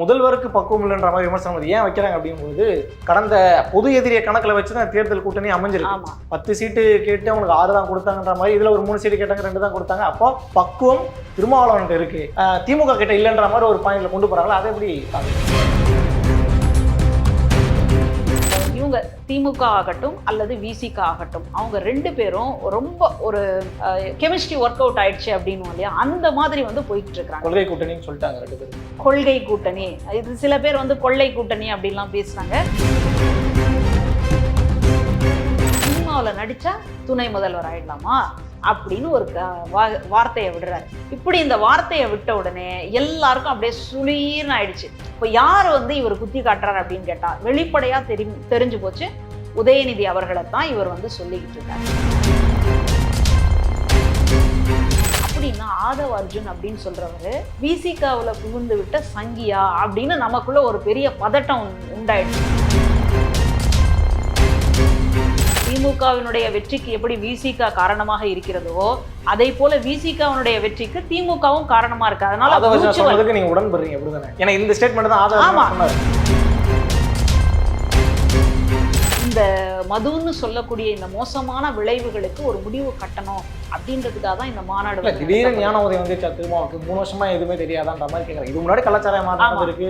முதல்வருக்கு பக்குவம் இல்லைன்ற மாதிரி விமர்சனம். ஏன் வைக்கிறாங்க அப்படிங்கும்போது கடந்த பொது எதிரியை கணக்கில் வச்சு தான் தேர்தல் கூட்டணி அமைஞ்சிருக்கு. பத்து சீட்டு கேட்டு அவங்களுக்கு ஆறு தான் கொடுத்தாங்கன்ற மாதிரி இதுல ஒரு மூணு சீட்டு கேட்டாங்க ரெண்டு தான் கொடுத்தாங்க. அப்போ பக்குவம் திருமாவளவன்கிட்ட இருக்கு. திமுக கிட்ட இல்லைன்ற மாதிரி ஒரு பாயிண்ட்ல கொண்டு போறாங்களா? அதை எப்படி இவங்க திமுக ஆகட்டும் அல்லது விசிக ஆகட்டும் அவங்க ரெண்டு பேரும் ரொம்ப ஒரு கெமிஸ்ட்ரி ஒர்க் அவுட் ஆயிடுச்சு அப்படின்னு இல்லையா? அந்த மாதிரி வந்து போயிட்டு இருக்காங்க கொள்கை கூட்டணின்னு சொல்லிட்டாங்க ரெண்டு பேரும். கொள்கை கூட்டணி. இது சில பேர் வந்து கொள்ளை கூட்டணி அப்படின்லாம் பேசுனாங்க சினிமாவில் நடிச்சா துணை முதல்வர் ஆயிடலாமா? அப்படின்னு ஒரு க- வார்த்தையை விடுறாரு. இப்படி இந்த வார்த்தையை விட்ட உடனே எல்லாருக்கும் அப்படியே சுளீர்னு ஆயிடுச்சு. இப்போ யார் வந்து இவர் குத்தி காட்டுறாரு அப்படின்னு கேட்டா வெளிப்படையா தெரி தெரிஞ்சு போச்சு. உதயநிதி அவர்களை தான் இவர் வந்து சொல்லிக்கிட்டு இருக்காரு. அப்படின்னா ஆதவ் அர்ஜுன் அப்படின்னு சொல்றவரு விசிகாவில் புகுந்து விட்ட சங்கியா அப்படின்னு நமக்குள்ள ஒரு பெரிய பதட்டம் உண்டாயிடுச்சு. திமுகவினுடைய வெற்றிக்கு எப்படி விசிக காரணமாக இருக்கிறதோ அதே போல விசிகாவினுடைய வெற்றிக்கு திமுகவும் காரணமா இருக்கு. அதனால நீங்க உடன்படுறீங்க அப்படிதானே? ஏன்னா இந்த ஸ்டேட்மெண்ட் தான் ஆமா. இந்த மதுன்னு சொல்லக்கூடிய இந்த மோசமான விளைவுகளுக்கு ஒரு முடிவு கட்டணும் அப்படின்றதுக்காக தான் இந்த மாநாடு திடீர்னு. ஞான உதயம் வந்துச்சா திருமாவுக்கு மூணு வருஷமா எதுவுமே தெரியாதான்ற மாதிரி கேட்குறேன் இது முன்னாடி ஆமா. மாதம் இருக்கு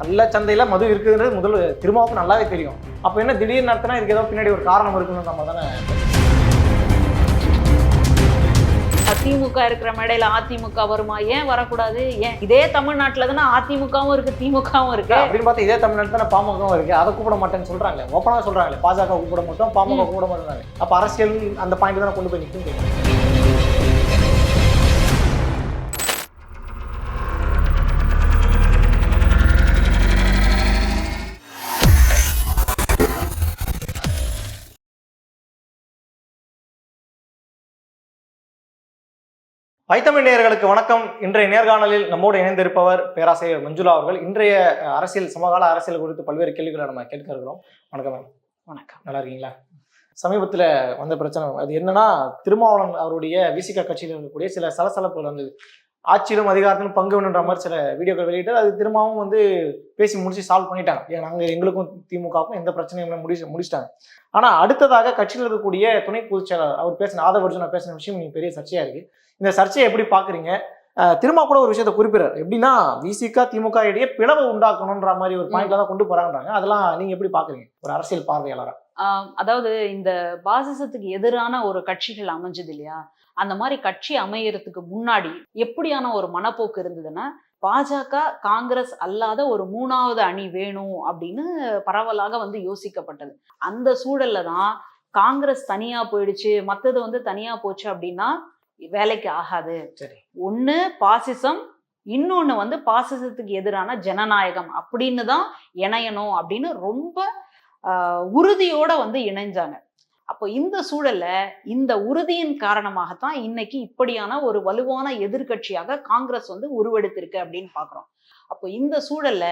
கள்ளச்சந்தையில மது இருக்குதுன்றது முதல் திருமாவுக்கு நல்லாவே தெரியும். அப்ப என்ன திடீர்னு நடத்தினா இதுக்கு ஏதோ பின்னாடி ஒரு காரணம் இருக்குன்னு நம்ம தானே திமுக இருக்கிற மேடையில அதிமுக வருமா? ஏன் வரக்கூடாது? ஏன்? இதே தமிழ்நாட்டுல தானே அதிமுகவும் இருக்கு திமுகவும் இருக்கு. அப்படின்னு பார்த்தா இதே தமிழ்நாட்டில் தானே பாமகவும் இருக்கு. அதை கூப்பிட மாட்டேன்னு சொல்றாங்க. ஓப்பனாக சொல்றாங்களே பாஜக கூப்பிட மாட்டோம் பாமக கூப்பிட மாட்டோம் அப்ப அரசியல் அந்த பாயிண்ட் தானே கொண்டு போய் நிற்கும் வைத்தமிழ் நேயர்களுக்கு வணக்கம். இன்றைய நேர்காணலில் நம்மோடு இணைந்திருப்பவர் பேராசிரியர் மஞ்சுளா அவர்கள். இன்றைய அரசியல் சமகால அரசியல் குறித்து பல்வேறு கேள்விகளை நம்ம கேட்க இருக்கிறோம். வணக்கம் மேம். வணக்கம். நல்லா இருக்கீங்களா? சமீபத்தில் வந்த பிரச்சனை அது என்னன்னா திருமாவளவன் அவருடைய விசிக கட்சியில் இருக்கக்கூடிய சில சலசலப்புகள் வந்தது ஆட்சியிலும் அதிகாரத்திலும் பங்கு வேணுன்ற மாதிரி சில வீடியோக்கள் வெளியிட்டு அது திரும்பவும் வந்து பேசி முடிச்சு சால்வ் பண்ணிட்டாங்க. ஏன்னா நாங்கள் எங்களுக்கும் திமுகவுக்கும் எந்த பிரச்சனையும் முடிச்சு முடிச்சிட்டாங்க. ஆனால் அடுத்ததாக கட்சியில் இருக்கக்கூடிய துணை பொதுச் செயலாளர் அவர் பேசின ஆதவர்ஜுனா பேசின விஷயம் நீங்கள் பெரிய சர்ச்சையாக இருக்கு. இந்த சர்ச்சையை எப்படி பார்க்குறீங்க திரும்ப கூட ஒரு விஷயத்தை குறிப்பிடுறாரு. எப்படின்னா விசிக திமுக இடையே பிளவு உண்டாக்கணுன்ற மாதிரி ஒரு பாயிண்ட்ல தான் கொண்டு போறாங்கன்றாங்க. அதெல்லாம் நீங்க எப்படி பாக்குறீங்க? ஒரு அரசியல் பார்வையாளரா? அதாவது இந்த பாசிசத்துக்கு எதிரான ஒரு கட்சிகள் அமைஞ்சது இல்லையா? அந்த மாதிரி கட்சி அமையறதுக்கு முன்னாடி எப்படியான ஒரு மனப்போக்கு இருந்ததுன்னா பாஜக காங்கிரஸ் அல்லாத ஒரு மூணாவது அணி வேணும் அப்படின்னு பரவலாக வந்து யோசிக்கப்பட்டது. அந்த சூழல்ல தான் காங்கிரஸ் தனியா போயிடுச்சு மத்தது வந்து தனியா போச்சு அப்படின்னா வேலைக்கு ஆகாது. ஒண்ணு பாசிசம் இன்னொன்னு வந்து பாசிசத்துக்கு எதிரான ஜனநாயகம் அப்படின்னு தான் இணையணும் அப்படின்னு ரொம்ப உறுதியோட வந்து இணைஞ்சாங்க. அப்போ இந்த சூழல்ல இந்த உறுதியின் காரணமாகத்தான் இன்னைக்கு இப்படியான ஒரு வலுவான எதிர்க்கட்சியாக காங்கிரஸ் வந்து உருவெடுத்திருக்கு அப்படின்னு பாக்குறோம். அப்போ இந்த சூழல்ல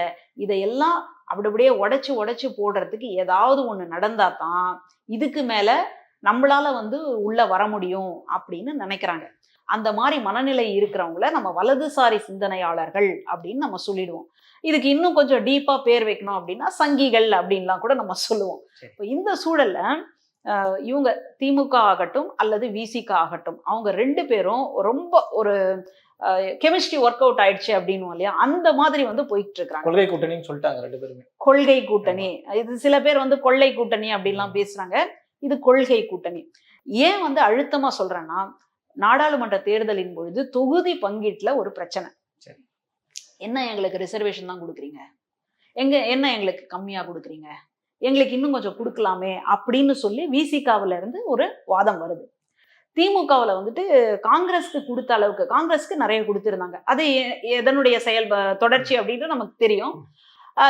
இதையெல்லாம் அப்படி அப்படியே உடைச்சு உடைச்சு போடுறதுக்கு ஏதாவது ஒண்ணு நடந்தா தான் இதுக்கு மேல நம்மளால வந்து உள்ள வர முடியும் அப்படின்னு நினைக்கிறாங்க. அந்த மாதிரி மனநிலை இருக்கிறவங்கள நம்ம வலதுசாரி சிந்தனையாளர்கள் அப்படின்னு நம்ம சொல்லிடுவோம். இதுக்கு இன்னும் கொஞ்சம் டீப்பா பேர் வைக்கணும் அப்படின்னா சங்கிகள் அப்படின்லாம் கூட நம்ம சொல்லுவோம். இப்போ இந்த சூழல்ல இவங்க திமுக ஆகட்டும் அல்லது விசிக ஆகட்டும் அவங்க ரெண்டு பேரும் ரொம்ப ஒரு கெமிஸ்ட்ரி ஒர்க் அவுட் ஆயிடுச்சு அப்படின்னு இல்லையா? அந்த மாதிரி வந்து போயிட்டு இருக்கிறாங்க கொள்கை கூட்டணின்னு சொல்லிட்டாங்க ரெண்டு பேருமே. கொள்கை கூட்டணி. இது சில பேர் வந்து கொள்ளை கூட்டணி அப்படின்லாம் பேசுறாங்க. இது கொள்கை கூட்டணி. ஏன் வந்து அழுத்தமா சொல்றேன்னா நாடாளுமன்ற தேர்தலின் பொழுது தொகுதி பங்கீட்டுல ஒரு பிரச்சனை. என்ன எங்களுக்கு ரிசர்வேஷன் தான் கொடுக்குறீங்க? எங்க என்ன எங்களுக்கு கம்மியா கொடுக்குறீங்க? எங்களுக்கு இன்னும் கொஞ்சம் கொடுக்கலாமே அப்படின்னு சொல்லி விசிகாவுல இருந்து ஒரு வாதம் வருது. திமுகவில் வந்துட்டு காங்கிரஸ்க்கு கொடுத்த அளவுக்கு காங்கிரஸ்க்கு நிறைய கொடுத்துருந்தாங்க. அது எ- எதனுடைய செயல் ப- தொடர்ச்சி அப்படின்ட்டு நமக்கு தெரியும்.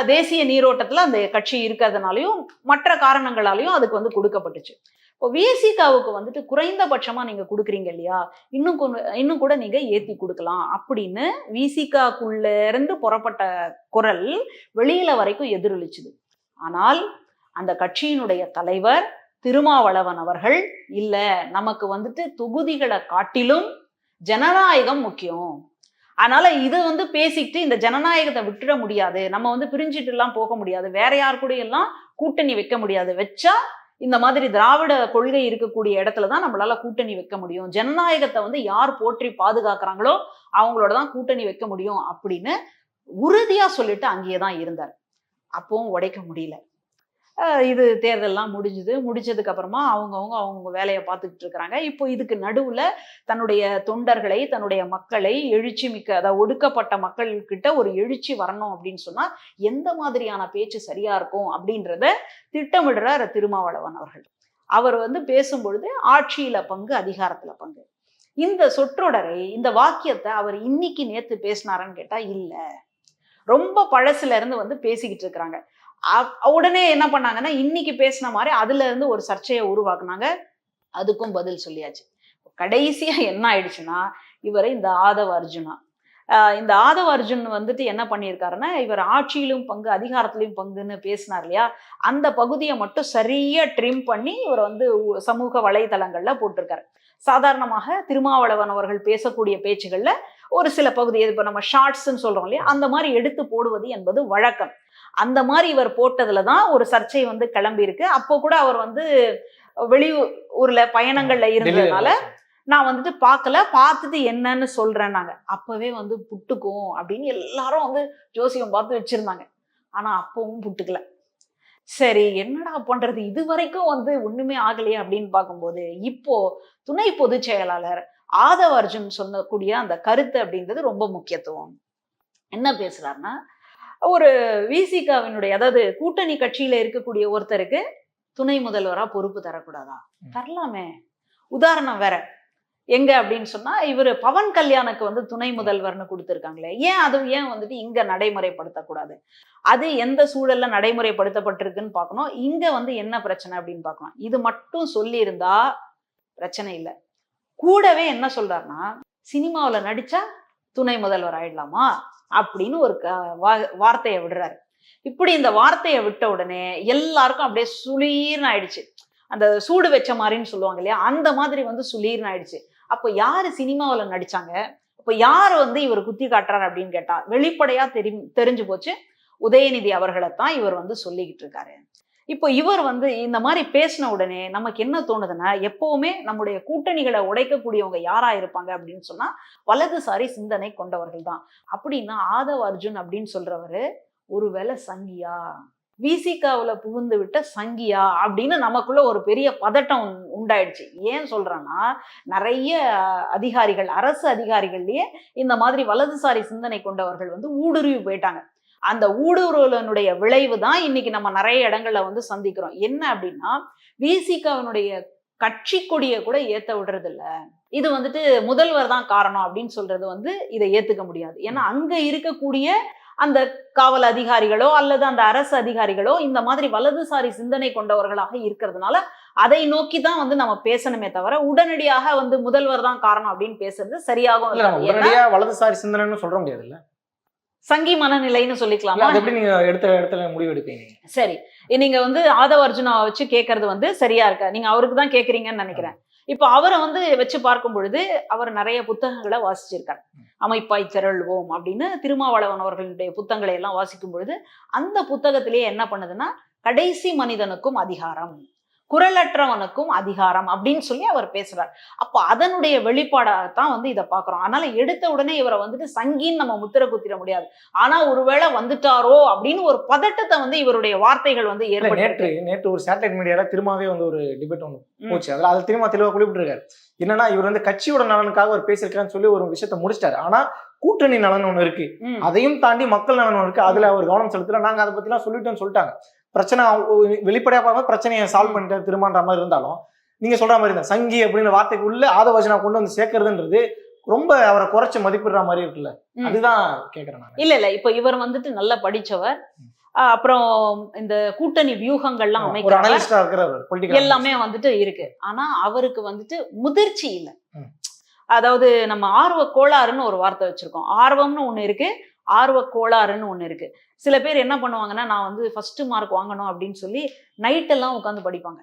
தேசிய நீரோட்டத்தில் அந்த கட்சி இருக்கிறதுனாலையும் மற்ற காரணங்களாலையும் அதுக்கு வந்து கொடுக்கப்பட்டுச்சு. இப்போ விசிகாவுக்கு வந்துட்டு குறைந்தபட்சமாக நீங்கள் கொடுக்குறீங்க இல்லையா? இன்னும் கொண்டு இன்னும் கூட நீங்கள் ஏற்றி கொடுக்கலாம் அப்படின்னு விசிகாக்குள்ளேருந்து புறப்பட்ட குரல் வெளியில வரைக்கும் எதிரொலிச்சுது. ஆனால் அந்த கட்சியினுடைய தலைவர் திருமாவளவன் அவர்கள் இல்ல நமக்கு வந்துட்டு தொகுதிகளை காட்டிலும் ஜனநாயகம் முக்கியம். அதனால இது வந்து பேசிக்கிட்டு இந்த ஜனநாயகத்தை விட்டுட முடியாது. நம்ம வந்து பிரிஞ்சுட்டு எல்லாம் போக முடியாது. வேற யார் கூட எல்லாம் கூட்டணி வைக்க முடியாது. வச்சா இந்த மாதிரி திராவிட கொள்கை இருக்கக்கூடிய இடத்துல தான் நம்மளால கூட்டணி வைக்க முடியும். ஜனநாயகத்தை வந்து யார் போற்றி பாதுகாக்கிறாங்களோ அவங்களோட தான் கூட்டணி வைக்க முடியும் அப்படின்னு உறுதியா சொல்லிட்டு அங்கேயே தான் இருந்தார். அப்பவும் உடைக்க முடியல. இது தேர்தல்லாம் முடிஞ்சுது. முடிஞ்சதுக்கு அப்புறமா அவங்கவுங்க அவங்க வேலையை பார்த்துக்கிட்டு இருக்கிறாங்க இப்போ இதுக்கு நடுவுல தன்னுடைய தொண்டர்களை தன்னுடைய மக்களை எழுச்சி மிக்க அதாவது ஒடுக்கப்பட்ட மக்கள்கிட்ட ஒரு எழுச்சி வரணும் அப்படின்னு சொன்னா எந்த மாதிரியான பேச்சு சரியா இருக்கும் அப்படின்றத திட்டமிடுறார் திருமாவளவன் அவர்கள். அவர் வந்து பேசும்பொழுது ஆட்சியில பங்கு அதிகாரத்துல பங்கு. இந்த சொற்றொடரை இந்த வாக்கியத்தை அவர் இன்னைக்கு நேத்து பேசினாரான்னு கேட்டா இல்ல. ரொம்ப பழசுல இருந்து வந்து பேசிக்கிட்டு இருக்கிறாங்க உடனே என்ன பண்ணாங்கன்னா இன்னைக்கு பேசின மாதிரி அதுல இருந்து ஒரு சர்ச்சையை உருவாக்குனாங்க. அதுக்கும் பதில் சொல்லியாச்சு. கடைசியா என்ன ஆயிடுச்சுன்னா இவரை இந்த ஆதவ அர்ஜுனா. இந்த ஆதவ அர்ஜுன் வந்துட்டு என்ன பண்ணியிருக்காருன்னா இவர் ஆட்சியிலும் பங்கு அதிகாரத்திலையும் பங்குன்னு பேசினார் இல்லையா? அந்த பகுதியை மட்டும் சரியா ட்ரிம் பண்ணி இவர் வந்து சமூக வலைதளங்கள்ல போட்டிருக்காரு. சாதாரணமாக திருமாவளவன் அவர்கள் பேசக்கூடிய பேச்சுகள்ல ஒரு சில பகுதி இப்போ நம்ம ஷார்ட்ஸ்ன்னு சொல்றோம் இல்லையா? அந்த மாதிரி எடுத்து போடுவது என்பது வழக்கம். அந்த மாதிரி இவர் போட்டதுல தான் ஒரு சர்ச்சை வந்து கிளம்பி இருக்கு அப்போ கூட அவர் வந்து வெளி ஊர்ல பயணங்கள்ல இருந்ததுனால நான் வந்துட்டு பார்க்கல பார்த்துட்டு என்னன்னு சொல்றேன் நாங்க அப்பவே வந்து புட்டுக்கும் அப்படின்னு எல்லாரும் வந்து ஜோசியம் பார்த்து வச்சிருந்தாங்க. ஆனா அப்பவும் புட்டுக்கல. சரி என்னடா பண்றது? இது வரைக்கும் வந்து ஒண்ணுமே ஆகலையே அப்படின்னு பார்க்கும்போது இப்போ துணை பொதுச் செயலாளர் ஆதவ அர்ஜுன் சொல்லக்கூடிய அந்த கருத்து அப்படின்றது ரொம்ப முக்கியத்துவம். என்ன பேசுறாருன்னா ஒரு விசிகாவினுடைய அதாவது கூட்டணி கட்சியில இருக்கக்கூடிய ஒருத்தருக்கு துணை முதல்வரா பொறுப்பு தரக்கூடாதா. தரலாமே. உதாரணம் வேற. எங்க அப்படின்னு சொன்னா இவர் பவன் கல்யாணுக்கு வந்து துணை முதல்வர்னு கொடுத்துருக்காங்களே. ஏன் அது ஏன் வந்துட்டு இங்க நடைமுறைப்படுத்தக்கூடாது? அது எந்த சூழல்ல நடைமுறைப்படுத்தப்பட்டிருக்குன்னு பார்க்கணும். இங்க வந்து என்ன பிரச்சனை அப்படின்னு பார்க்கணும் இது மட்டும் சொல்லியிருந்தா பிரச்சனை இல்லை. கூடவே என்ன சொல்றாருன்னா சினிமாவுல நடிச்சா துணை முதல்வர் ஆயிடலாமா? அப்படின்னு ஒரு வார்த்தையை விடுறாரு. இப்படி இந்த வார்த்தையை விட்ட உடனே எல்லாருக்கும் அப்படியே சுளீர்னு ஆயிடுச்சு. அந்த சூடு வச்ச மாதிரின்னு சொல்லுவாங்க இல்லையா? அந்த மாதிரி வந்து சுளீர்னு ஆயிடுச்சு. அப்போ யாரு சினிமாவுல நடிச்சாங்க? அப்போ யார் வந்து இவர் குத்தி காட்டுறாரு அப்படின்னு கேட்டா வெளிப்படையா தெரி தெரிஞ்சு போச்சு. உதயநிதி அவர்களை தான் இவர் வந்து சொல்லிக்கிட்டு இருக்காரு. இப்போ இவர் வந்து இந்த மாதிரி பேசின உடனே நமக்கு என்ன தோணுதுன்னா எப்பவுமே நம்முடைய கூட்டணிகளை உடைக்கக்கூடியவங்க யாரா இருப்பாங்க அப்படின்னு சொன்னா வலதுசாரி சிந்தனை கொண்டவர்கள் தான். அப்படின்னா ஆதவ அர்ஜுன் அப்படின்னு சொல்றவரு ஒருவேளை சங்கியா? விசிகாவில் புகுந்து விட்ட சங்கியா? அப்படின்னு நமக்குள்ள ஒரு பெரிய பதட்டம் உண்டாயிடுச்சு. ஏன் சொல்றேன்னா நிறைய அதிகாரிகள் அரசு அதிகாரிகள்லயே இந்த மாதிரி வலதுசாரி சிந்தனை கொண்டவர்கள் வந்து ஊடுருவி போயிட்டாங்க. அந்த ஊடுருவலனுடைய விளைவு தான் இன்னைக்கு நம்ம நிறைய இடங்கள்ல வந்து சந்திக்கிறோம். என்ன அப்படின்னா விசிகாவினுடைய கட்சி கொடியை கூட ஏத்த விடுறது இல்ல இது வந்துட்டு முதல்வர் தான் காரணம் அப்படின்னு சொல்றது வந்து இதை ஏத்துக்க முடியாது. ஏன்னா அங்க இருக்கக்கூடிய அந்த காவல் அதிகாரிகளோ அல்லது அந்த அரசு அதிகாரிகளோ இந்த மாதிரி வலதுசாரி சிந்தனை கொண்டவர்களாக இருக்கிறதுனால அதை நோக்கி தான் வந்து நம்ம பேசணுமே தவிர உடனடியாக வந்து முதல்வர் தான் காரணம் அப்படின்னு பேசுறது சரியாகும் வலதுசாரி சிந்தனைன்னு சொல்ற முடியாது இல்ல சங்கி மனநிலைன்னு சொல்லிக்கலாமா. அது எப்படி நீங்க எடுத்த இடத்துல முடிவு எடுப்பீங்க சரி நீங்க வந்து ஆதவ அர்ஜுனாவை வச்சு கேட்கறது வந்து சரியா இருக்கா? நீங்க அவருக்கு தான் கேக்குறீங்கன்னு நினைக்கிறேன். இப்போ அவரை வந்து வச்சு பார்க்கும் பொழுது அவர் நிறைய புத்தகங்களை வாசிச்சிருக்கார். அமைப்பாய் திரள்வோம் அப்படின்னு திருமாவளவன் அவர்களுடைய புத்தகங்களை எல்லாம் வாசிக்கும் பொழுது அந்த புத்தகத்திலேயே என்ன பண்ணுதுன்னா கடைசி மனிதனுக்கும் அதிகாரம். குரலற்றவனுக்கும் அதிகாரம் அப்படின்னு சொல்லி அவர் பேசுறார். அப்போ அதனுடைய வெளிப்பாடாகத்தான் வந்து இதை பார்க்குறோம். அதனால எடுத்த உடனே இவரை வந்துட்டு சங்கின்னு நம்ம முத்திர குத்திர முடியாது. ஆனா ஒருவேளை வந்துட்டாரோ அப்படின்னு ஒரு பதட்டத்தை வந்து இவருடைய வார்த்தைகள் வந்து நேற்று நேற்று ஒரு சேட்டலைட் மீடியால திரும்பவே வந்து ஒரு டிபேட் ஒன்று. போச்சு. அதுல அதை திரும்ப தெளிவா குறிப்பிட்டிருக்காரு. என்னன்னா இவர் வந்து கட்சியோட நலனுக்காக ஒரு பேசியிருக்காருன்னு சொல்லி ஒரு விஷயத்த முடிச்சிட்டாரு. ஆனா கூட்டணி நலன் ஒண்ணு இருக்கு. அதையும் தாண்டி மக்கள் நலன் ஒண்ணு இருக்கு. அதுல அவர் கவனம் செலுத்தல. நாங்க அதை பத்திலாம் சொல்லிட்டோம்னு சொல்லிட்டாங்க. பிரச்சனை அவங்க வெளிப்படையா பார்க்க பிரச்சனையை சால்வ் பண்ணிட்டு திரும்பன்ற மாதிரி இருந்தாலும் நீங்க சொல்ற மாதிரி தான். சங்கி அப்படின்ற வார்த்தைக்கு உள்ள ஆதவஜனா கொண்டு வந்து சேர்க்கறதுன்றது ரொம்ப அவரை குறைச்சு மதிப்பிடுற மாதிரி இருக்குல்ல. அதுதான் கேக்குறேன் இல்ல இல்ல. இப்ப இவர் வந்துட்டு நல்லா படிச்சவர். அப்புறம் இந்த கூட்டணி வியூகங்கள்லாம் அமைக்கிறார் எல்லாமே வந்துட்டு இருக்கு. ஆனா அவருக்கு வந்துட்டு முதிர்ச்சி இல்ல. அதாவது நம்ம ஆர்வ கோளாறுன்னு ஒரு வார்த்தை வச்சிருக்கோம். ஆர்வம்னு ஒண்ணு இருக்கு ஆர்வ கோளாறுன்னு ஒன்று இருக்கு. சில பேர் என்ன பண்ணுவாங்கன்னா நான் வந்து ஃபர்ஸ்ட் மார்க் வாங்கணும் அப்படின்னு சொல்லி நைட்டெல்லாம் உட்காந்து படிப்பாங்க.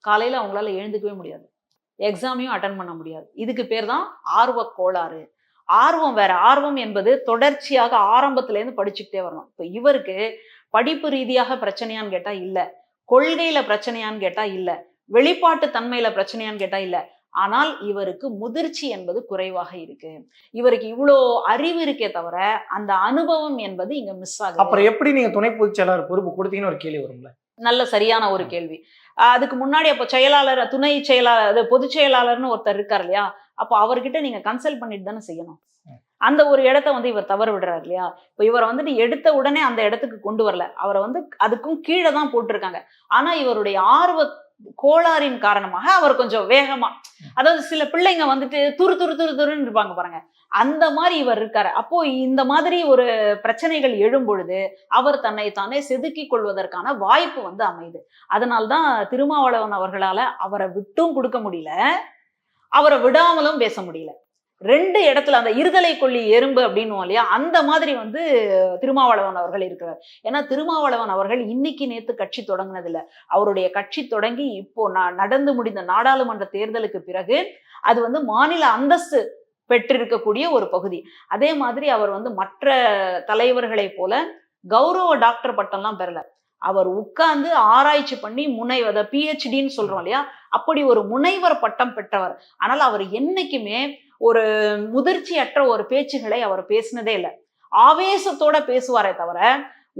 காலையில அவங்களால எழுந்துக்கவே முடியாது. எக்ஸாமையும் அட்டன் பண்ண முடியாது. இதுக்கு பேர் தான் ஆர்வ கோளாறு. ஆர்வம் வேற. ஆர்வம் என்பது தொடர்ச்சியாக ஆரம்பத்துல இருந்து படிச்சுக்கிட்டே வரணும். இப்போ இவருக்கு படிப்பு ரீதியாக பிரச்சனையான்னு கேட்டா இல்ல. கொள்கையில பிரச்சனையான்னு கேட்டா இல்ல. வெளிப்பாட்டு தன்மையில பிரச்சனையான்னு கேட்டா இல்ல. ஆனால் இவருக்கு முதிர்ச்சி என்பது குறைவாக இருக்கு. இவருக்கு இவ்வளோ அறிவு இருக்கே தவிர அந்த அனுபவம் என்பது இங்க மிஸ் ஆகுது. அப்புறம் எப்படி நீங்க துணை பொதுச் செயலாளர் பொறுப்பு கொடுத்தீங்கன்னு ஒரு கேள்வி வரும்ல? நல்ல சரியான ஒரு கேள்வி. அதுக்கு முன்னாடி அப்போ செயலாளர் துணை செயலாளர் பொதுச் செயலாளர்னு ஒருத்தர் இருக்கார் இல்லையா? அப்போ அவர்கிட்ட நீங்க கன்சல்ட் பண்ணிட்டு தானே செய்யணும். அந்த ஒரு இடத்த வந்து இவர் தவறு விடுறாரு இல்லையா? இப்போ இவரை வந்துட்டு எடுத்த உடனே அந்த இடத்துக்கு கொண்டு வரல. அவரை வந்து அதுக்கும் கீழே தான் போட்டிருக்காங்க. ஆனா இவருடைய ஆர்வ கோளாறின் காரணமாக அவர் கொஞ்சம் வேகமா அதாவது சில பிள்ளைங்க வந்துட்டு துரு துரு துரு துருன்னு இருப்பாங்க பாருங்க. அந்த மாதிரி இவர் இருக்காரு. அப்போ இந்த மாதிரி ஒரு பிரச்சனைகள் எழும் பொழுது அவர் தன்னை தானே செதுக்கிக் கொள்வதற்கான வாய்ப்பு வந்து அமையுது. அதனால்தான் திருமாவளவன் அவர்களால அவரை விட்டும் கொடுக்க முடியல அவரை விடாமலும் பேச முடியல. ரெண்டு இடத்துல அந்த இருதலை கொல்லி எறும்பு அப்படின்னுவோம் இல்லையா அந்த மாதிரி வந்து திருமாவளவன் அவர்கள் இருக்கிறார். ஏன்னா திருமாவளவன் அவர்கள் இன்னைக்கு நேத்து கட்சி தொடங்கினதில்ல. அவருடைய கட்சி தொடங்கி இப்போ ந- நடந்து முடிந்த நாடாளுமன்ற தேர்தலுக்கு பிறகு அது வந்து மாநில அந்தஸ்து பெற்றிருக்கக்கூடிய ஒரு பகுதி. அதே மாதிரி அவர் வந்து மற்ற தலைவர்களை போல கௌரவ டாக்டர் பட்டம்லாம் பெறல. அவர் உட்கார்ந்து ஆராய்ச்சி பண்ணி முனைவத பிஹெச்டின்னு சொல்றோம் இல்லையா அப்படி ஒரு முனைவர் பட்டம் பெற்றவர். ஆனால் அவர் என்னைக்குமே ஒரு முதிர்ச்சியற்ற ஒரு பேச்சுகளை அவர் பேசினதே இல்லை. ஆவேசத்தோட பேசுவாரே தவிர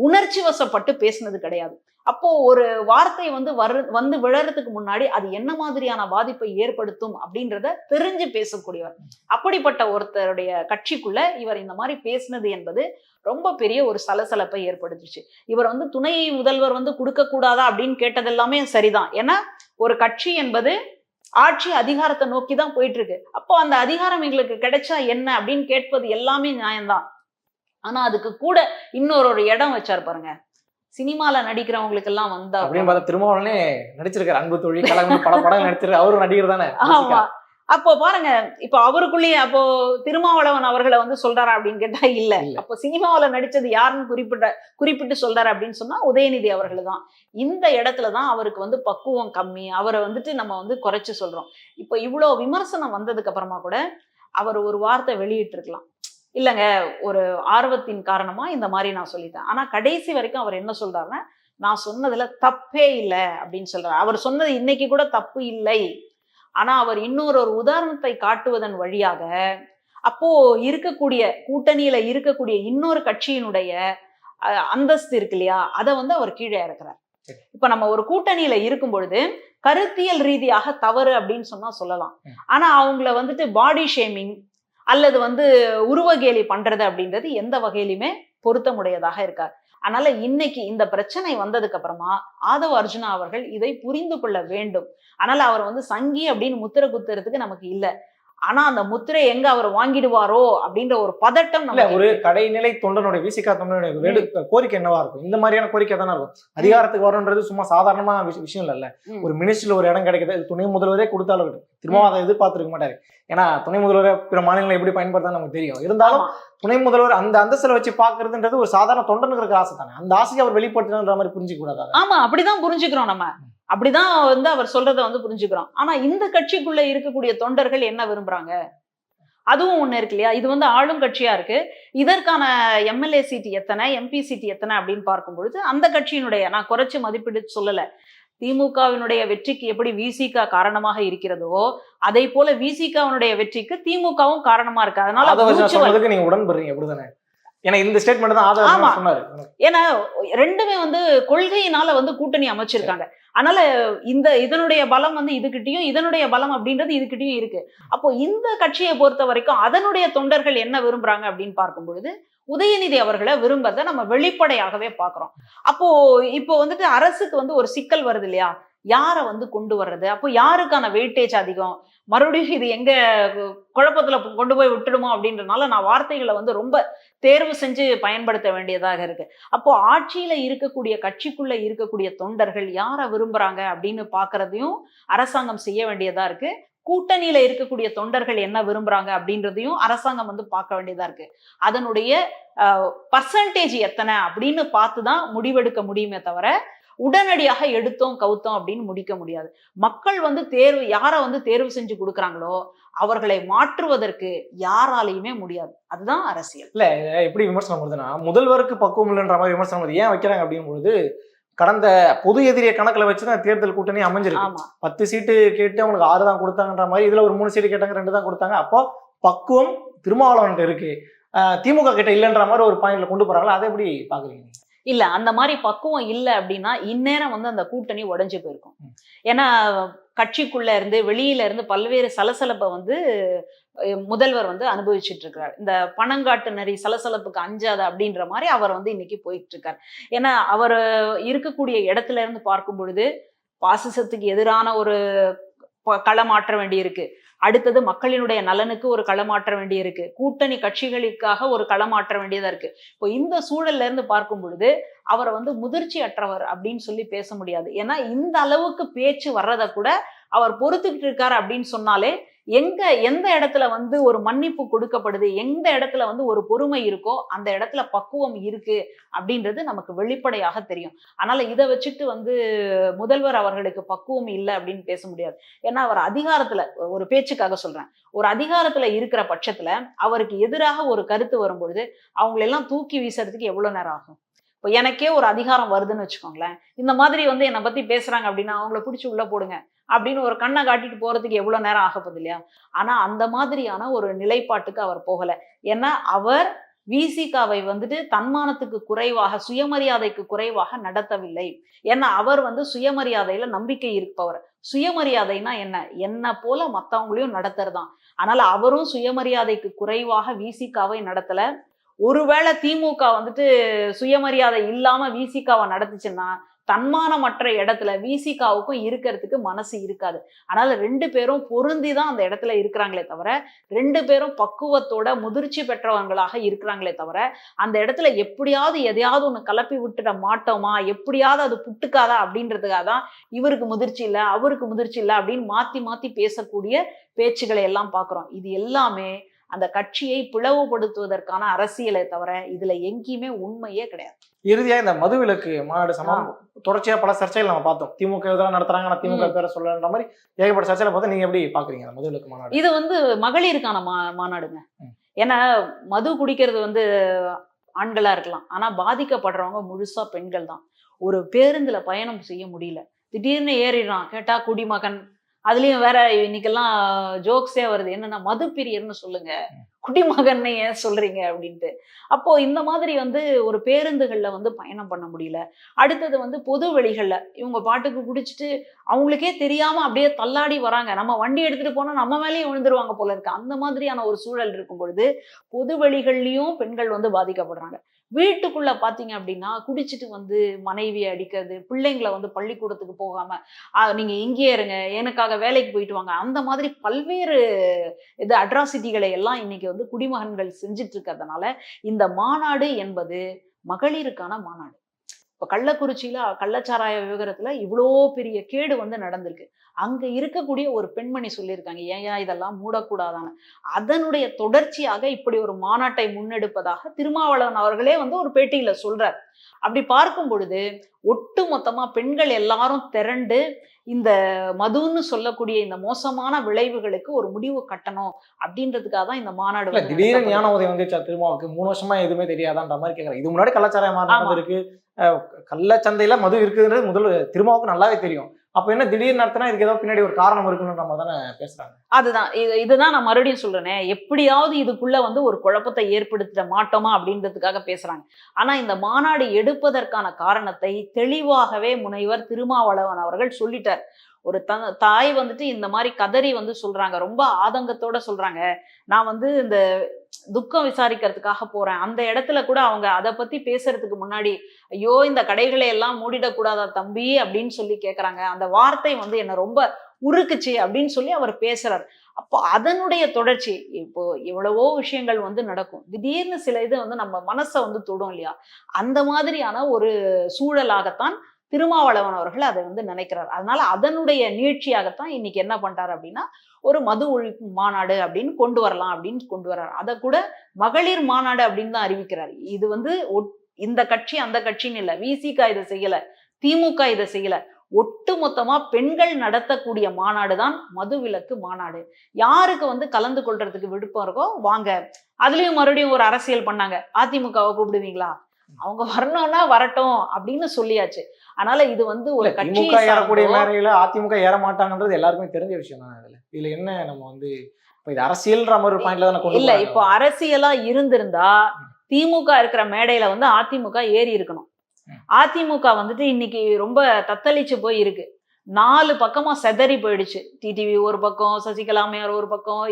உணர்ச்சி வசப்பட்டு பேசினது கிடையாது. அப்போ ஒரு வார்த்தை வந்து வரு வந்து விழறதுக்கு முன்னாடி அது என்ன மாதிரியான பாதிப்பை ஏற்படுத்தும் அப்படின்றத தெரிஞ்சு பேசக்கூடியவர். அப்படிப்பட்ட ஒருத்தருடைய கட்சிக்குள்ள இவர் இந்த மாதிரி பேசினது என்பது ரொம்ப பெரிய ஒரு சலசலப்பை ஏற்படுத்துச்சு. இவர் வந்து துணை முதல்வர் வந்து கொடுக்க கூடாதா அப்படின்னு கேட்டது எல்லாமே சரிதான். ஏன்னா ஒரு கட்சி என்பது ஆட்சி அதிகாரத்தை நோக்கி தான் போயிட்டு இருக்கு அப்போ அந்த அதிகாரம் எங்களுக்கு கிடைச்சா என்ன அப்படின்னு கேட்பது எல்லாமே நியாயம்தான். ஆனா அதுக்கு கூட இன்னொரு ஒரு இடம் வச்சார் பாருங்க. சினிமால நடிக்கிறவங்களுக்கு எல்லாம் வந்தா அப்படின்னு பார்த்தா திருமாவளவனே நடிச்சிருக்காரு. அன்பு தொழில் கலந்து பல படம் நடிச்சிருக்காரு. அவரும் நடிகர் தானே. ஆமா. அப்போ பாருங்க இப்போ அவருக்குள்ளேயே அப்போ திருமாவளவன் அவர்களை வந்து சொல்றாரா அப்படின்னு கேட்டா இல்ல. அப்போ சினிமாவுல நடிச்சது யாருன்னு குறிப்பிட்ட குறிப்பிட்டு சொல்றாரு அப்படின்னு சொன்னா உதயநிதி அவர்கள் தான் இந்த இடத்துல தான் அவருக்கு வந்து பக்குவம் கம்மி. அவரை வந்துட்டு நம்ம வந்து குறைச்சு சொல்றோம். இப்போ இவ்வளோ விமர்சனம் வந்ததுக்கு அப்புறமா கூட அவர் ஒரு வார்த்தை வெளியிட்டு இருக்கலாம் இல்லைங்க ஒரு ஆர்வத்தின் காரணமா இந்த மாதிரி நான் சொல்லிட்டேன். ஆனா கடைசி வரைக்கும் அவர் என்ன சொல்றாருன்னா நான் சொன்னதுல தப்பே இல்லை அப்படின்னு சொல்றாரு. அவர் சொன்னது இன்னைக்கு கூட தப்பு இல்லை. ஆனா அவர் இன்னொரு ஒரு உதாரணத்தை காட்டுவதன் வழியாக அப்போ இருக்கக்கூடிய கூட்டணியில இருக்கக்கூடிய இன்னொரு கட்சியினுடைய அந்தஸ்து இருக்கு இல்லையா அதை வந்து அவர் கீழே இறக்குறார். இப்ப நம்ம ஒரு கூட்டணியில இருக்கும் பொழுது கருத்தியல் ரீதியாக தவறு அப்படின்னு சொன்னா சொல்லலாம். ஆனா அவங்கள வந்துட்டு பாடி ஷேமிங் அல்லது வந்து உருவகேலி பண்றது அப்படின்றது எந்த வகையிலுமே பொருத்தமுடையதாக இருக்காது அதனால இன்னைக்கு இந்த பிரச்சனை வந்ததுக்கு அப்புறமா ஆதவ அர்ஜுனா அவர்கள் இதை புரிந்து கொள்ள வேண்டும். அதனால அவர் வந்து சங்கி அப்படின்னு முத்திரை குத்துறதுக்கு நமக்கு இல்ல. ஆனா அந்த முத்திரை எங்க அவர் வாங்கிடுவாரோ அப்படின்ற ஒரு பதட்டம் இல்ல ஒரு. கடைநிலை தொண்டனுடைய விசிகா தொண்டனுடைய வேடு கோரிக்கை என்னவா இருக்கும்? இந்த மாதிரியான கோரிக்கை தானே இருக்கும். அதிகாரத்துக்கு வரணுன்றது சும்மா சாதாரணமா விஷ- விஷயம் இல்ல. ஒரு மினிஸ்ட்ரியில் ஒரு இடம் கிடைக்குது அது துணை முதல்வரே கொடுத்தாலும் இருக்கட்டும் திரும்ப அதை எதிர்பார்த்திருக்க மாட்டாரு. ஏன்னா துணை முதல்வரை பிற மாநிலங்களை எப்படி பயன்படுத்தா நமக்கு தெரியும். இருந்தாலும். துணை முதல்வர் அந்த அந்தஸ்துல வச்சு பாக்குறதுன்றது ஒரு சாதாரண தொண்டனுக்கு இருக்கிற ஆசை தானே. அந்த ஆசையை அவர் வெளிப்படுத்தணுன்ற மாதிரி புரிஞ்சுக்க கூடாது அதை. ஆமா அப்படிதான் புரிஞ்சுக்கிறோம் நம்ம. அப்படிதான் வந்து அவர் சொல்றத வந்து புரிஞ்சுக்கிறோம். ஆனா இந்த கட்சிக்குள்ள இருக்கக்கூடிய தொண்டர்கள் என்ன விரும்புறாங்க? அதுவும் ஒண்ணு இருக்கு இல்லையா? இது வந்து ஆளும் கட்சியா இருக்கு. இதற்கான எம்எல்ஏ சீட் எத்தனை எம்பி சீட் எத்தனை அப்படின்னு பார்க்கும் பொழுது அந்த கட்சியினுடைய நான் குறைச்சு மதிப்பிட்டு சொல்லல. திமுகவினுடைய வெற்றிக்கு எப்படி விசிக காரணமாக இருக்கிறதோ அதே போல விசிகவினுடைய வெற்றிக்கு திமுகவும் காரணமா இருக்கு. அதனால நீங்க உடன்படுறீங்க அப்படிதானே? ஏன்னா இந்த ஸ்டேட்மெண்ட் தான் ஆமா. ஏன்னா ரெண்டுமே வந்து கொள்கையினால வந்து கூட்டணி அமைச்சிருக்காங்க. அதனால இந்த இதனுடைய பலம் வந்து இதுகிட்டயும் இதனுடைய பலம் அப்படின்றது இதுகிட்டயும் இருக்கு. அப்போ இந்த கட்சியை பொறுத்த வரைக்கும் அதனுடைய தொண்டர்கள் என்ன விரும்புறாங்க அப்படின்னு பார்க்கும் பொழுது உதயநிதி அவர்களை விரும்புறதை நம்ம வெளிப்படையாகவே பார்க்குறோம். அப்போ இப்போ வந்துட்டு அரசுக்கு வந்து ஒரு சிக்கல் வருது இல்லையா? யாரை வந்து கொண்டு வர்றது? அப்போ யாருக்கான வெயிட்டேஜ் அதிகம்? மறுபடியும் இது எங்க குழப்பத்துல கொண்டு போய் விட்டுடுமோ அப்படின்றனால நான் வார்த்தைகளை வந்து ரொம்ப தேர்வு செஞ்சு பயன்படுத்த வேண்டியதாக இருக்கு. அப்போ ஆட்சியில இருக்கக்கூடிய கட்சிக்குள்ள இருக்கக்கூடிய தொண்டர்கள் யாரை விரும்புறாங்க அப்படின்னு பாக்குறதையும் அரசாங்கம் செய்ய வேண்டியதா இருக்கு. கூட்டணியில இருக்கக்கூடிய தொண்டர்கள் என்ன விரும்புறாங்க அப்படின்றதையும் அரசாங்கம் வந்து பார்க்க வேண்டியதா இருக்கு. அதனுடைய பர்சன்டேஜ் எத்தனை அப்படின்னு பார்த்து தான் முடிவெடுக்க முடியுமே தவிர உடனடியாக எடுத்தோம் கவுத்தோம் அப்படின்னு முடிக்க முடியாது. மக்கள் வந்து தேர்வு யாரை வந்து தேர்வு செஞ்சு கொடுக்குறாங்களோ அவர்களை மாற்றுவதற்கு யாராலையுமே முடியாது. அதுதான் அரசியல். இல்ல எப்படி விமர்சனம் வருதுன்னா முதல்வருக்கு பக்குவம் இல்லைன்ற மாதிரி விமர்சனம் வருது. ஏன் வைக்கிறாங்க அப்படின் பொழுது கடந்த பொது எதிரியை கணக்குல வச்சு தான் தேர்தல் கூட்டணி அமைஞ்சிருக்கு. பத்து சீட்டு கேட்டு அவங்களுக்கு ஆறு தான் கொடுத்தாங்கன்ற மாதிரி இதுல ஒரு மூணு சீட்டு கேட்டாங்க ரெண்டு தான் கொடுத்தாங்க. அப்போ பக்குவம் திருமாவளவன்ட்டு இருக்கு. திமுக கிட்ட இல்லைன்ற மாதிரி ஒரு பாயிண்ட்ல கொண்டு போறாங்களா? அதை எப்படி பாக்குறீங்க? இல்ல அந்த மாதிரி பக்குவம் இல்ல அப்படின்னா இந்நேரம் வந்து அந்த கூட்டணி உடைஞ்சு போயிருக்கும். ஏன்னா கட்சிக்குள்ள இருந்து வெளியில இருந்து பல்வேறு சலசலப்பை வந்து முதல்வர் வந்து அனுபவிச்சுட்டு இருக்கிறார் இந்த பணங்காட்டு நரி சலசலப்புக்கு அஞ்சாத அப்படின்ற மாதிரி அவர் வந்து இன்னைக்கு போயிட்டு இருக்கார் ஏன்னா அவர் இருக்கக்கூடிய இடத்துல இருந்து பார்க்கும் பொழுது பாசிசத்துக்கு எதிரான ஒரு ப- களமாற்ற வேண்டியிருக்கு. அடுத்தது மக்களினுடைய நலனுக்கு ஒரு களமாற்ற வேண்டியிருக்கு. கூட்டணி கட்சிகளுக்காக ஒரு களமாற்ற வேண்டியதா இருக்கு. இப்போ இந்த சூழல்ல இருந்து பார்க்கும் பொழுது அவரை வந்து முதிர்ச்சி அற்றவர் அப்படின்னு சொல்லி பேச முடியாது. ஏன்னா இந்த அளவுக்கு பேச்சு வர்றத கூட அவர் பொறுத்துக்கிட்டு இருக்காரு அப்படின்னு சொன்னாலே எங்க எந்த இடத்துல வந்து ஒரு மன்னிப்பு கொடுக்கப்படுது எந்த இடத்துல வந்து ஒரு பொறுமை இருக்கோ அந்த இடத்துல பக்குவம் இருக்கு அப்படின்றது நமக்கு வெளிப்படையாக தெரியும். அதனால இதை வச்சுட்டு வந்து முதல்வர் அவர்களுக்கு பக்குவம் இல்லை அப்படின்னு பேச முடியாது. ஏன்னா அவர் அதிகாரத்துல ஒரு பேச்சுக்காக சொல்றேன். ஒரு அதிகாரத்துல இருக்கிற பட்சத்துல அவருக்கு எதிராக ஒரு கருத்து வரும்பொழுது அவங்களெல்லாம் தூக்கி வீசுறதுக்கு எவ்வளவு நேரம் ஆகும்? இப்போ எனக்கே ஒரு அதிகாரம் வருதுன்னு வச்சுக்கோங்களேன். இந்த மாதிரி வந்து என்னை பத்தி பேசுறாங்க அப்படின்னா அவங்கள பிடிச்சி உள்ள போடுங்க. அப்படின்னு ஒரு கண்ணை காட்டிட்டு போறதுக்கு எவ்வளோ நேரம் ஆகப்போகுது இல்லையா? ஆனால் அந்த மாதிரியான ஒரு நிலைப்பாட்டுக்கு அவர் போகலை. ஏன்னா அவர் விசிகாவை வந்துட்டு தன்மானத்துக்கு குறைவாக சுயமரியாதைக்கு குறைவாக நடத்தவில்லை. ஏன்னா அவர் வந்து சுயமரியாதையில நம்பிக்கை இருப்பவர். சுயமரியாதைனா என்ன? என்ன போல மற்றவங்களையும் நடத்துறதான். அதனால அவரும் சுயமரியாதைக்கு குறைவாக விசிகாவை நடத்தல. ஒருவேளை திமுக வந்துட்டு சுயமரியாதை இல்லாம விசிகாவை நடத்துச்சுன்னா தன்மானமற்ற இடத்துல விசிகாவுக்கும் இருக்கிறதுக்கு மனசு இருக்காது. அதனால ரெண்டு பேரும் பொருந்தி தான் அந்த இடத்துல இருக்கிறாங்களே தவிர ரெண்டு பேரும் பக்குவத்தோட முதிர்ச்சி பெற்றவங்களாக இருக்கிறாங்களே தவிர அந்த இடத்துல எப்படியாவது எதையாவது ஒன்று கலப்பி விட்டுட மாட்டோமா? எப்படியாவது அது புட்டுக்காதா? அப்படின்றதுக்காக தான் இவருக்கு முதிர்ச்சி இல்லை அவருக்கு முதிர்ச்சி இல்லை அப்படின்னு மாத்தி மாத்தி பேசக்கூடிய பேச்சுகளை எல்லாம் பார்க்குறோம் இது எல்லாமே அந்த கட்சியை பிளவுபடுத்துவதற்கான அரசியலை தவிர இதுல எங்கேயுமே உண்மையே கிடையாது. இறுதியா இந்த மதுவிலக்கு மாநாடு சம்பவம் தொடர்ச்சியா பல சர்ச்சைகள் நம்ம பார்த்தோம். திமுக இதெல்லாம் நடத்துறாங்க ஆனா திமுக பேரை சொல்லன்ற மாதிரி ஏகப்பட்ட சர்ச்சையில பார்த்தா நீங்க எப்படி பாக்குறீங்க அந்த மதுவிலக்கு மாநாடு? இது வந்து மகளிருக்கான மா மாநாடுங்க. ஏன்னா மது குடிக்கிறது வந்து ஆண்களா இருக்கலாம். ஆனா பாதிக்கப்படுறவங்க முழுசா பெண்கள் தான். ஒரு பேருந்துல பயணம் செய்ய முடியல. திடீர்னு ஏறிடுறான். கேட்டா குடிமகன். அதுலயும் வேற இன்னைக்கெல்லாம் ஜோக்ஸே வருது. என்னன்னா மது பிரியர்னு சொல்லுங்க குடிமகன்னு ஏன் சொல்றீங்க அப்படின்ட்டு. அப்போ இந்த மாதிரி வந்து ஒரு பேருந்துகளில் வந்து பயணம் பண்ண முடியல. அடுத்தது வந்து பொது வழிகளில் இவங்க பாட்டுக்கு குடிச்சிட்டு அவங்களுக்கே தெரியாம அப்படியே தள்ளாடி வராங்க. நம்ம வண்டி எடுத்துட்டு போனா நம்ம மேலேயும் விழுந்துருவாங்க போல இருக்கு. அந்த மாதிரியான ஒரு சூழல் இருக்கும் பொழுது பொது வெளிகள்லயும் பெண்கள் வந்து பாதிக்கப்படுறாங்க. வீட்டுக்குள்ள பாத்தீங்க அப்படின்னா குடிச்சிட்டு வந்து மனைவியை அடிக்கிறது பிள்ளைங்களை வந்து பள்ளிக்கூடத்துக்கு போகாம நீங்க இங்கேயே இருங்க எனக்காக வேலைக்கு போயிட்டு வாங்க. அந்த மாதிரி பல்வேறு இது அட்ராசிட்டிகளை எல்லாம் இன்னைக்கு வந்து குடிமகன்கள் செஞ்சிட்டு இருக்கிறதுனால இந்த மாநாடு என்பது மகளிருக்கான மாநாடு. இப்போ கள்ளக்குறிச்சியில கள்ளச்சாராய விவகாரத்துல இவ்வளோ பெரிய கேடு வந்து நடந்திருக்கு. அங்க இருக்கக்கூடிய ஒரு பெண்மணி சொல்லியிருக்காங்க ஏன் இதெல்லாம் மூடக்கூடாதான்னு? அதனுடைய தொடர்ச்சியாக இப்படி ஒரு மாநாட்டை முன்னெடுப்பதாக திருமாவளவன் அவர்களே வந்து ஒரு பேட்டியில சொல்றார். அப்படி பார்க்கும் பொழுது ஒட்டு மொத்தமா பெண்கள் எல்லாரும் திரண்டு இந்த மதுன்னு சொல்லக்கூடிய இந்த மோசமான விளைவுகளுக்கு ஒரு முடிவு கட்டணும் அப்படின்றதுக்காக தான் இந்த மாநாடு வந்து திடீர்னு. ஞான உதயம் வந்துச்சா திருமாவுக்கு? மூணு வருஷமா எதுவுமே தெரியாதான்ற மாதிரி கேக்குறேன் இது முன்னாடி ஆமா. இருக்கு கள்ளச்சந்தையில் மது இருக்குதுன்றது முதல் திருமாவுக்கு நல்லாவே தெரியும். அப்ப என்ன திடீர் நடத்தினா இதுக்கு ஏதோ பின்னாடி ஒரு காரணம் இருக்குன்ற மாதிரி தானே பேசுறாங்க. அதுதான். இது இதுதான் நான் மறுபடியும் சொல்றேனே. எப்படியாவது இதுக்குள்ள வந்து ஒரு குழப்பத்தை ஏற்படுத்த மாட்டோமா அப்படின்றதுக்காக பேசுறாங்க. ஆனா இந்த மாநாடு எடுப்பதற்கான காரணத்தை தெளிவாகவே முனைவர் திருமாவளவன் அவர்கள் சொல்லிட்டார். ஒரு த தாய் வந்துட்டு இந்த மாதிரி கதறி வந்து சொல்றாங்க. ரொம்ப ஆதங்கத்தோட சொல்றாங்க. நான் வந்து இந்த துக்கம் விசாரிக்கிறதுக்காக போறேன். அந்த இடத்துல கூட அவங்க அதை பத்தி பேசுறதுக்கு முன்னாடி ஐயோ இந்த கடைகளை எல்லாம் மூடிடக்கூடாதா தம்பி? அப்படின்னு சொல்லி கேட்குறாங்க அந்த வார்த்தை வந்து என்னை ரொம்ப உருக்குச்சு அப்படின்னு சொல்லி அவர் பேசுறாரு. அப்போ அதனுடைய தொடர்ச்சி இப்போ எவ்வளவோ விஷயங்கள் வந்து நடக்கும். திடீர்னு சில இது வந்து நம்ம மனசை வந்து தொடும் இல்லையா? அந்த மாதிரியான ஒரு சூழலாகத்தான் திருமாவளவன் அவர்கள் அதை வந்து நினைக்கிறார். அதனால அதனுடைய நீட்சியாகத்தான் இன்னைக்கு என்ன பண்றாரு அப்படின்னா ஒரு மது ஒழிப்பு மாநாடு அப்படின்னு கொண்டு வரலாம் அப்படின்னு கொண்டு வர்றார். அதை கூட மகளிர் மாநாடு அப்படின்னு தான் அறிவிக்கிறார். இது வந்து ஒட்- இந்த கட்சி அந்த கட்சின்னு இல்லை விசிகா இதை செய்யல திமுக இதை செய்யல. ஒட்டுமொத்தமா பெண்கள் நடத்தக்கூடிய மாநாடு தான் மதுவிலக்கு மாநாடு. யாருக்கு வந்து கலந்து கொள்றதுக்கு விருப்பம் இருக்கோ வாங்க. அதுலயும் மறுபடியும் ஒரு அரசியல் பண்ணாங்க. அதிமுகவை கூப்பிடுவீங்களா? அவங்க வரணும்னா வரட்டும் அப்படின்னு சொல்லியாச்சு. அதனால இது வந்து ஒரு கட்சி திமுக ஏறக்கூடிய மேரையில அதிமுக ஏற மாட்டாங்கன்றது எல்லாருக்குமே தெரிஞ்ச விஷயம் தான் இதுல இதுல என்ன நம்ம வந்து இப்ப இது அரசியல்ன்ற மாதிரி ஒரு பாயிண்ட்ல தானே இல்ல. இப்போ அரசியலா இருந்திருந்தா திமுக இருக்கிற மேடையில வந்து அதிமுக ஏறி இருக்கணும். அதிமுக வந்துட்டு இன்னைக்கு ரொம்ப தத்தளிச்சு போய் இருக்கு நாலு பக்கமா செதறி போயிடுச்சு. டிடிவி ஒரு பக்கம் சசிகலா அம்மையார் ஒரு பக்கம்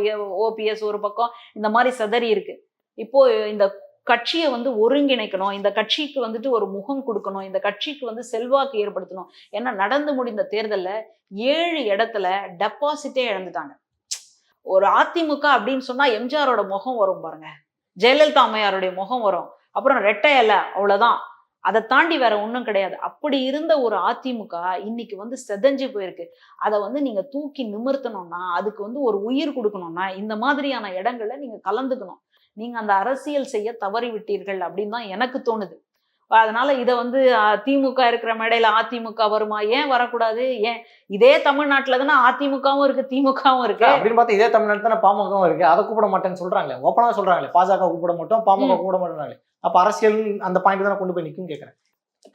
ஓபிஎஸ் ஒரு பக்கம் இந்த மாதிரி செதறி இருக்கு. இப்போ இந்த கட்சியை வந்து ஒருங்கிணைக்கணும். இந்த கட்சிக்கு வந்துட்டு ஒரு முகம் கொடுக்கணும். இந்த கட்சிக்கு வந்து செல்வாக்கு ஏற்படுத்தணும். ஏன்னா நடந்து முடிந்த தேர்தல்ல ஏழு இடத்துல டெபாசிட்டே இழந்துட்டாங்க. ஒரு அதிமுக அப்படின்னு சொன்னா எம்ஜிஆரோட முகம் வரும் பாருங்க. ஜெயலலிதா அம்மையாருடைய முகம் வரும். அப்புறம் ரெட்டை இலை அவ்வளவுதான். அதை தாண்டி வேற ஒன்றும் கிடையாது. அப்படி இருந்த ஒரு அதிமுக இன்னைக்கு வந்து செதஞ்சு போயிருக்கு. அதை வந்து நீங்க தூக்கி நிமிர்த்தணும்னா அதுக்கு வந்து ஒரு உயிர் கொடுக்கணும்னா இந்த மாதிரியான இடங்கள்ல நீங்க கலந்துக்கணும். நீங்க அந்த அரசியல் செய்ய தவறி விட்டீர்கள் அப்படின்னு தான் எனக்கு தோணுது. அதனால இதை வந்து திமுக இருக்கிற மேடையில அதிமுக வருமா? ஏன் வரக்கூடாது? ஏன்? இதே தமிழ்நாட்டுல தானே அதிமுகவும் இருக்கு திமுகவும் இருக்கு. அப்படின்னு பார்த்தா இதே தமிழ்நாடு தானே பாமகவும் இருக்கு. அதை கூப்பிட மாட்டேன்னு சொல்றாங்களே ஓப்பனா சொல்றாங்களே பாஜக கூப்பிட மாட்டோம் பாமக. கூப்பிட மாட்டாங்களே அப்ப அரசியல் அந்த பாயிண்ட் தானே கொண்டு போய் நிக்கும் கேக்குறேன்.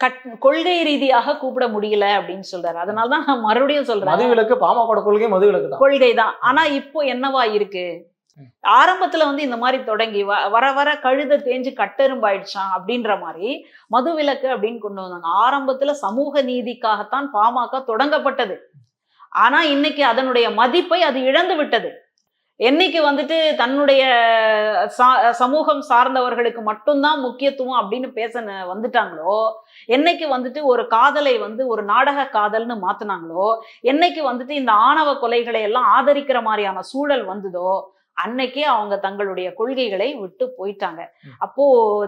கட் கொள்கை ரீதியாக கூப்பிட முடியல அப்படின்னு சொல்றாரு. அதனால தான் நான் மறுபடியும் சொல்றேன். மதுவிலக்கு பாமக கொள்கை மதுவிலக்கு கொள்கை தான். ஆனா இப்போ என்னவா இருக்கு. ஆரம்பத்துல வந்து இந்த மாதிரி தொடங்கி வ- வர வர கழுத தேஞ்சு கட்டெரும்பாயிடுச்சான் அப்படின்ற மாதிரி மதுவிலக்கு அப்படின்னு கொண்டு வந்தாங்க. ஆரம்பத்துல சமூக நீதிக்காகத்தான் பாமக தொடங்கப்பட்டது. ஆனா இன்னைக்கு அதனுடைய மதிப்பை அது இழந்து விட்டது. என்னைக்கு வந்துட்டு தன்னுடைய சா- சமூகம் சார்ந்தவர்களுக்கு மட்டும்தான் முக்கியத்துவம் அப்படின்னு பேச வந்துட்டாங்களோ? என்னைக்கு வந்துட்டு ஒரு காதலை வந்து ஒரு நாடக காதல்னு மாத்தினாங்களோ? என்னைக்கு வந்துட்டு இந்த ஆணவ கொலைகளை எல்லாம் ஆதரிக்கிற மாதிரியான சூழல் வந்ததோ? அன்னைக்கே அவங்க தங்களுடைய கொள்கைகளை விட்டு போயிட்டாங்க. அப்போ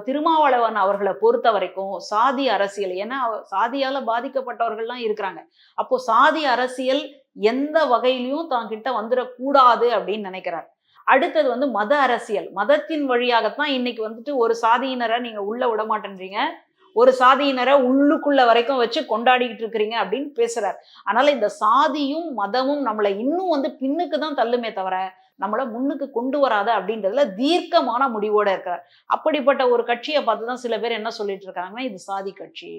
திருமாவளவன் அவர்களை பொறுத்த வரைக்கும் சாதி அரசியல் ஏன்னா சாதியால பாதிக்கப்பட்டவர்கள்லாம் இருக்கிறாங்க. அப்போ சாதி அரசியல் எந்த வகையிலையும் தான் கிட்ட வந்துடக்கூடாது அப்படின்னு நினைக்கிறார். அடுத்தது வந்து மத அரசியல். மதத்தின் வழியாகத்தான் இன்னைக்கு வந்துட்டு ஒரு சாதியினரை நீங்க உள்ள விட மாட்டேன்றீங்க. ஒரு சாதியினரை உள்ளுக்குள்ள வரைக்கும் வச்சு கொண்டாடிக்கிட்டு இருக்கிறீங்க அப்படின்னு பேசுறார். அதனால இந்த சாதியும் மதமும் நம்மளை இன்னும் வந்து பின்னுக்கு தான் தள்ளுமே தவிர நம்மளை முன்னுக்கு கொண்டு வராத அப்படின்றதுல தீர்க்கமான முடிவோட இருக்கிறார். அப்படிப்பட்ட ஒரு கட்சியை பார்த்து தான் சில பேர் என்ன சொல்லிட்டு இருக்காங்கன்னா இது சாதி கட்சி.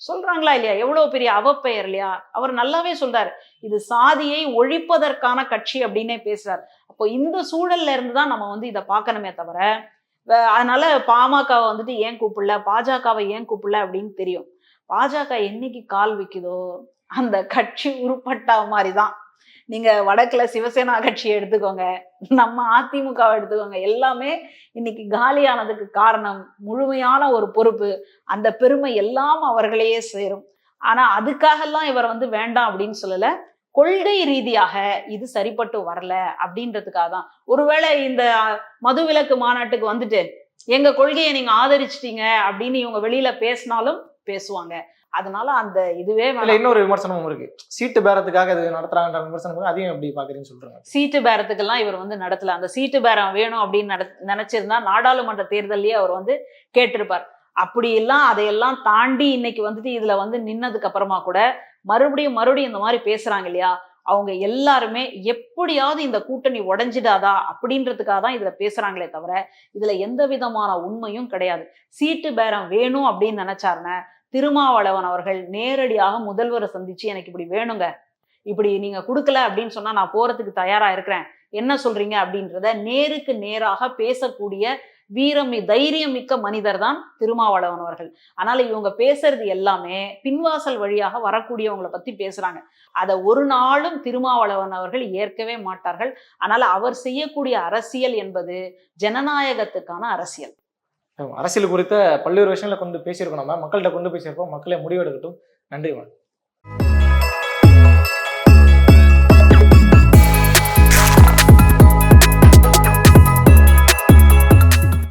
சொல்றாங்களா இல்லையா? எவ்வளவு பெரிய அவப்பெயர் இல்லையா? அவர் நல்லாவே சொல்றாரு இது சாதியை ஒழிப்பதற்கான கட்சி அப்படின்னே பேசுறாரு. அப்போ இந்த சூழல்ல இருந்து தான் நம்ம வந்து இதை பார்க்கணுமே தவிர அதனால பாமகவை வந்துட்டு ஏன் கூப்பிடல பாஜகவை ஏன் கூப்பிடல அப்படின்னு தெரியும். பாஜக என்னைக்கு கால் விக்குதோ அந்த கட்சி உருப்பட்டா மாதிரி தான் நீங்க வடக்குல சிவசேனா கட்சியை எடுத்துக்கோங்க நம்ம அதிமுகவை எடுத்துக்கோங்க. எல்லாமே இன்னைக்கு காலியானதுக்கு காரணம் முழுமையான ஒரு பொறுப்பு அந்த பெருமை எல்லாம் அவர்களையே சேரும். ஆனா அதுக்காகலாம் இவர் வந்து வேண்டாம் அப்படின்னு சொல்லல. கொள்கை ரீதியாக இது சரிப்பட்டு வரல அப்படின்றதுக்காக தான். ஒருவேளை இந்த மதுவிலக்கு மாநாட்டுக்கு வந்துட்டு எங்க கொள்கையை நீங்க ஆதரிச்சிட்டீங்க அப்படின்னு இவங்க வெளியில பேசினாலும் பேசுவாங்க. அதனால அந்த இதுவே வேணாம். இன்னொரு விமர்சனமும் இருக்கு. சீட்டு பேரத்துக்காக இது நடத்துறாங்கன்ற விமர்சனம். அதையும் எப்படி பாக்குறீங்கன்னு சொல்றாங்க? சீட்டு பேரத்துக்கெல்லாம் இவர் வந்து நடத்தல. அந்த சீட்டு பேரம் வேணும் அப்படின்னு நட நினைச்சிருந்தா நாடாளுமன்ற தேர்தல்லயே அவர் வந்து கேட்டிருப்பார். அப்படி எல்லாம் அதையெல்லாம் தாண்டி இன்னைக்கு வந்துட்டு இதுல வந்து நின்னதுக்கு அப்புறமா கூட மறுபடியும் மறுபடியும் இந்த மாதிரி பேசுறாங்க இல்லையா? அவங்க எல்லாருமே எப்படியாவது இந்த கூட்டணி உடைஞ்சிடாதா அப்படின்றதுக்காக தான் இதுல பேசுறாங்களே தவிர இதுல எந்த விதமான உண்மையும் கிடையாது. சீட்டு பேரம் வேணும் அப்படின்னு நினைச்சாருன்னா திருமாவளவன் அவர்கள் நேரடியாக முதல்வரை சந்திச்சு எனக்கு இப்படி வேணுங்க. இப்படி நீங்க கொடுக்கல அப்படின்னு சொன்னா நான் போறதுக்கு தயாரா இருக்கிறேன். என்ன சொல்றீங்க? அப்படின்றத நேருக்கு நேராக பேசக்கூடிய வீரம் தைரியம் மிக்க மனிதர் தான் திருமாவளவன் அவர்கள். ஆனால இவங்க பேசுறது எல்லாமே பின்வாசல் வழியாக வரக்கூடியவங்களை பத்தி பேசுறாங்க. அதை ஒரு நாளும் திருமாவளவன் அவர்கள் ஏற்கவே மாட்டார்கள். ஆனால அவர் செய்யக்கூடிய அரசியல் என்பது ஜனநாயகத்துக்கான அரசியல். அரசியல் குறித்த பல்வேறு விஷயங்களை கொண்டு பேசியிருக்கோம் நம்ம. மக்கள்கிட்ட கொண்டு பேசியிருக்கோம் மக்களே முடிவெடுக்கட்டும். நன்றி வணக்கம்.